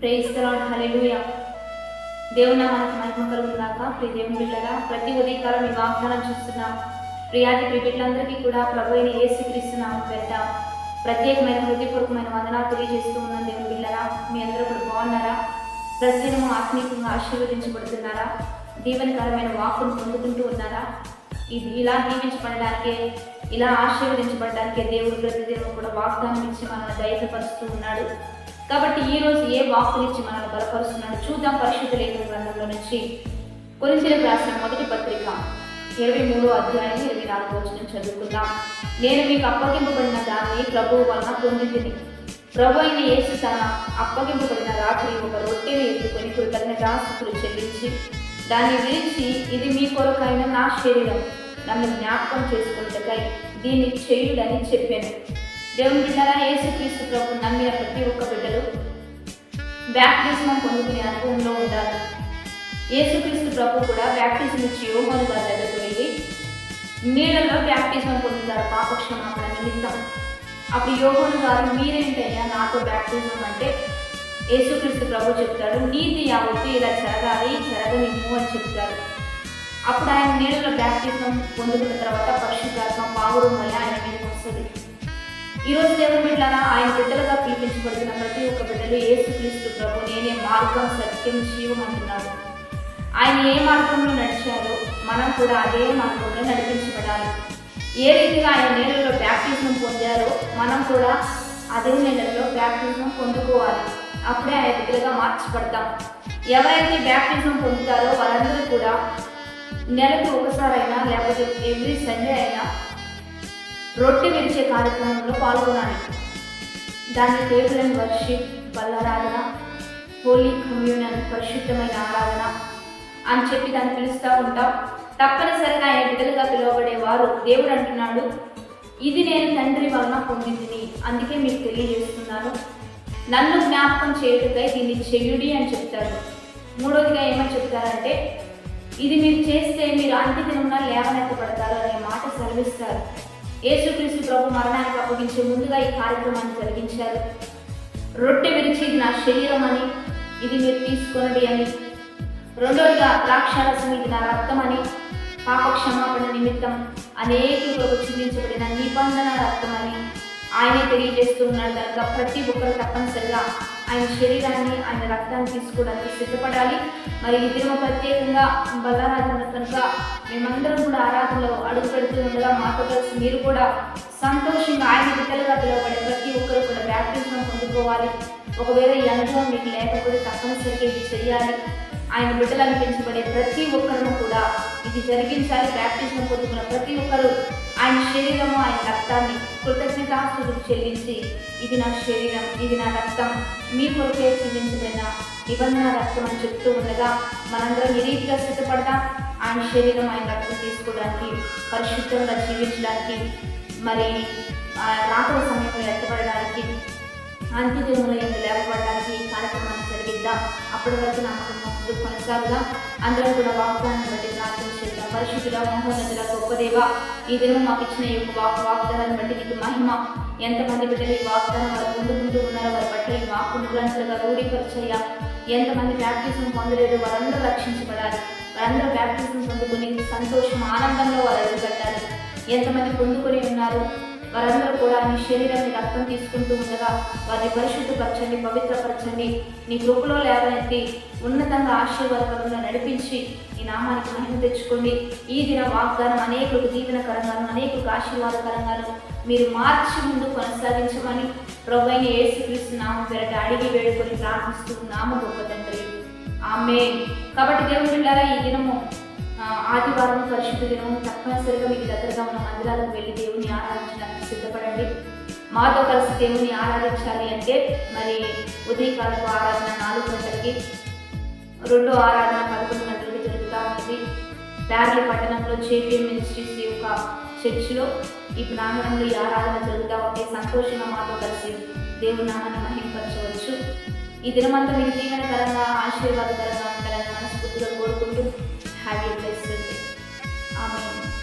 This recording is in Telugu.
ప్రేయిస్తున్నాడు హల్లెలూయా దేవుని మనకు మహిమ కలుగుగాక ప్రియ దేవుని బిడ్డగా ప్రతి ఉదయకాలం మీ వాగ్దానం చూస్తున్నాం. ప్రియాది ప్రిబిడ్లందరికీ కూడా ప్రభు అయిన ఏసు క్రీస్తున్నాం పెద్ద ప్రత్యేకమైన హృదయపూర్వకమైన వందనాలు తెలియజేస్తూ ఉన్నాం దేవుని బిడ్డరా మీ అందరూ కూడా బాగున్నారా? ప్రతిదినము ఆత్మీయంగా ఆశీర్వదించబడుతున్నారా? దీవెనకరమైన వాక్కును పొందుకుంటూ ఉన్నారా? ఇది ఇలా దీవించబడడానికే ఇలా ఆశీర్వదించబడడానికే దేవుడు ప్రతిదినం కూడా వాగ్దానం ఇచ్చి మనల్ని ధైర్యపరుస్తూ ఉన్నాడు. కాబట్టి ఈ రోజు ఏ వాక్కునిచ్చి మనల్ని బలపరుస్తున్నాడు చూద్దాం పరిశుద్ధ లేఖన గ్రంథంలో నుంచి. కొరింథీయులకు రాసిన మొదటి పత్రిక ఇరవై మూడో అధ్యాయం ఇరవై నాలుగు వచ్చిన చదువుకుందాం. నేను మీకు అప్పగింపబడిన దాన్ని ప్రభువు వలన పొందింది ప్రభు అయిన యేసు తన అప్పగింపబడిన రాత్రి ఒక రొట్టెని ఎత్తుకొని కృతజ్ఞతాస్తుతులు చెల్లించి దాన్ని విరిచి ఇది మీ కొరకైన నా శరీరం. నన్ను జ్ఞాపకం చేసుకుంటకై దీన్ని చేయుడని చెప్పాను. దేవుని బిడ్డరా యేసుక్రీస్తు ప్రభు నమ్మిన ప్రతి ఒక్క బిడ్డలు బ్యాప్టిజం పొందుకునే అనుభవంలో ఉండాలి. యేసుక్రీస్తు ప్రభు కూడా బ్యాప్టిజం ఇచ్చి యోహోను గారి దగ్గరకు వెళ్ళి నీళ్ళలో బ్యాప్టిజం పొందుతారు పాపక్షమాపణ నిమిత్తం. అప్పుడు యోహోను గారు మీరేంటయ్యా నాతో బ్యాప్టిజం అంటే? యేసుక్రీస్తు ప్రభు చెప్తాడు నీతి యావత్తు ఇలా జరగాలి జరగనిమ్ము అని చెప్తారు అప్పుడు ఆయన నీళ్ళలో బ్యాప్టిజం పొందుకున్న తర్వాత పరిశుద్ధాత్మ పావురం వల్ల ఆయన మీదకి వస్తుంది ఈరోజు దేవుని బిడ్డలారా ఆయన బిడ్డలుగా పిలిపించబడుతున్న ప్రతి ఒక్క బిడ్డలు యేసుక్రీస్తు ప్రభు నేనే మార్గం సత్యం జీవం అంటున్నారు. ఆయన ఏ మార్గంలో నడిచారో మనం కూడా అదే మార్గంలో నడిపించబడాలి. ఏ రీతిగా ఆయన నేలలో బ్యాప్టిజం పొందారో మనం కూడా అదే నెలలో బ్యాప్టిజం పొందుకోవాలి. అప్పుడే ఆయన బిడ్డలుగా మార్చబడతాం. ఎవరైతే బ్యాప్టిజం పొందుతారో వారందరూ కూడా నెలకు ఒకసారైనా లేకపోతే ఎవ్రీ సండే అయినా రొట్టె విరిచే కార్యక్రమంలో పాల్గొనాలి. దాన్ని టేబుల్ అండ్ వర్షిప్ బల్లారాధన హోలీ కమ్యూనియన్ పరిశుద్ధమైన ఆరాధన అని చెప్పి దాన్ని పిలుస్తూ ఉంటాం. తప్పనిసరిగా ఆయన బిడ్డలుగా పిలువబడే వారు దేవుడు అంటున్నాడు ఇది నేను తండ్రి వలన పొందింది అందుకే మీకు తెలియజేస్తున్నాను. నన్ను జ్ఞాపకం చేయుటకై దీన్ని చెయ్యుడి అని చెప్తారు. మూడోదిగా ఏమని చెప్తారంటే ఇది మీరు చేస్తే మీరు అంత్య దినంలో లేవనెత్తబడతారు అనే మాట సెలవిస్తారు. యేసుక్రీస్తు ప్రభు మరణానికి అప్పగించే ముందుగా ఈ కార్యక్రమాన్ని జరిగించారు. రొట్టె విరిచి నా శరీరం అని ఇది మీరు తీసుకొనడి అని. రెండోదిగా ద్రాక్షారసం ఇది నా రక్తం అని పాప క్షమాపణ నిమిత్తం అనేక చిందించబడిన నిబంధన రక్తం అని ఆయనే తెలియజేస్తూ ఉన్నాడు. కనుక ప్రతి ఒక్కరు తప్పనిసరిగా ఆయన శరీరాన్ని ఆయన రక్తాన్ని తీసుకోవడానికి సిద్ధపడాలి. మరి ఈ దినం ప్రత్యేకంగా బలరాజన కనుక మేమందరం కూడా ఆరాధనలో అడుగు పెడుతూ ఉండగా మాతో కలిసి మీరు కూడా సంతోషంగా ఆయన బిడ్డలుగా పిలువబడే ప్రతి ఒక్కరు కూడా బ్యాప్టిజం పొందుకోవాలి. ఒకవేళ ఈ అనుభవం మీకు లేకపోతే తప్పనిసరిగా ఇది చేయాలి ఆయన బిడ్డలను అనిపించబడే ప్రతి ఒక్కరూ కూడా ఇది జరిగించాలి బ్యాప్టిజం పొందుకున్న ప్రతి ఒక్కరు ఆయన శరీరము ఆయన రక్తాన్ని కృతజ్ఞతాస్తులు చెల్లించి ఇది నా శరీరం ఇది నా రక్తం. మీ కొరకే చెల్లించబడిన నిబంధన రక్తం అని చెప్తూ ఉండగా మనందరం ఈ రీతిగా సిద్ధపడదాం ఆయన శరీరం ఆయన రక్తం తీసుకోవడానికి పరిశుద్ధంగా జీవించడానికి మరి ఆ సమయంలో ఎత్తపడడానికి అంత్యదినముల యొక్క లేవబడడానికి ఈ కార్యక్రమాన్ని జరిగిద్దాం అప్పటి వరకు నమ్మకం ముందు కొనసాగుదాం అందరం కూడా వాగ్దానాన్ని బట్టి ప్రార్థన చేద్దాం పరిశుద్ధుల మహోన్నతుల గొప్పదేవ ఈ దినం మాకు ఇచ్చిన ఈ యొక్క వాక్ వాగ్దానాన్ని బట్టి నీకు మహిమ ఎంతమంది బిడ్డలు ఈ వాగ్దానం వారు పొందుకుంటూ ఉన్నారో వారి పట్ల ఈ వాక్కు నిరంతరంగా రూఢీపరిచయ్యా ఎంతమంది బ్యాప్టిజం పొందలేదు వారందరూ రక్షించబడాలి వారందరూ బ్యాప్టిజం పొందుకుని సంతోషం ఆనందంలో వారు ఎదుగుపెట్టాలి ఎంతమంది పొందుకొని ఉన్నారు వారందరూ కూడా నీ శరీరాన్ని రక్తం తీసుకుంటూ ఉండగా వారిని పరిశుద్ధపరచండి పవిత్రపరచండి. నీ కృపలో లేవనెత్తి ఉన్నతంగా ఆశీర్వాదకరంగా నడిపించి ఈ నామానికి మహిమ తెచ్చుకోండి. ఈ దిన వాగ్దానం అనేకులకు దీవెనకరంగాను అనేకులకు ఆశీర్వాదకరంగాను మీరు మార్చి ముందు కొనసాగించమని ప్రభు ఏసుక్రీస్తు నామం పేరట అడిగి వేడుకొని ప్రార్థిస్తూ నామ గొప్ప తండ్రి. ఆమె కాబట్టి దేవుడు ఈ దినము ఆదివారం పరిశుద్ధ దినం తప్పనిసరిగా మీకు దగ్గరగా ఉన్న మందిరాలకు వెళ్ళి దేవుని ఆరాధించడానికి సిద్ధపడండి. మాతో కలిసి దేవుని ఆరాధించాలి అంటే మరి ఉదయకాలపు ఆరాధన నాలుగు గంటలకి రెండో ఆరాధన పదకొండు గంటలకి జరుగుతూ ఉంది. ప్యార్లీ పట్టణంలో చేపిఎం మినిస్ట్రీస్ యొక్క చర్చిలో ఈ ప్రాంగణంలో ఈ ఆరాధన జరుగుతూ ఉంటే సంతోషంగా మాతో కలిసి దేవుని నామాన్ని మహింపరచవచ్చు. ఈ దినమంతా మీరు దీవెనకరంగా ఆశీర్వాదకరంగా ఉండాలని మనస్ఫూర్తిగా కోరుకుంటూ have your blessed. with it. Amen.